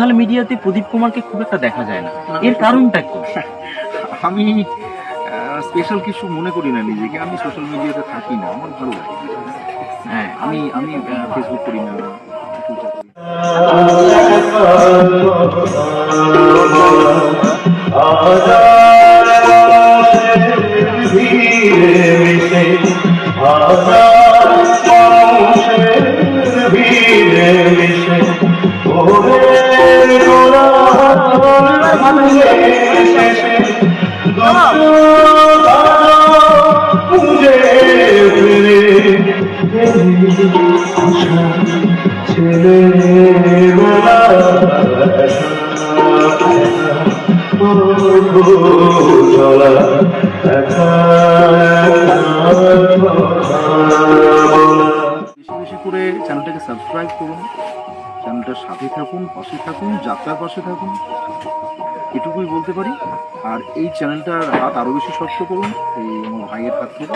Social মিডিয়াতে প্রদীপ কুমারকে খুব একটা দেখা যায় না। এর কারণটা কি? আমি স্পেশাল কিছু মনে করি না নিজেকে। আমি সোশ্যাল মিডিয়াতে থাকি না আমার ভালো লাগে। হ্যাঁ আমি আমি ফেসবুক করি না টুইটার করি করে চ্যানেলটাকে সাবস্ক্রাইব করুন চ্যানেলটার সাথে থাকুন পাশে থাকুন যাত্রার পাশে থাকুন। এটুকুই বলতে পারি। আর এই চ্যানেলটার হাত আরও বেশি স্বচ্ছ করুন, এই আমার ভাইয়ের হাত থেকে।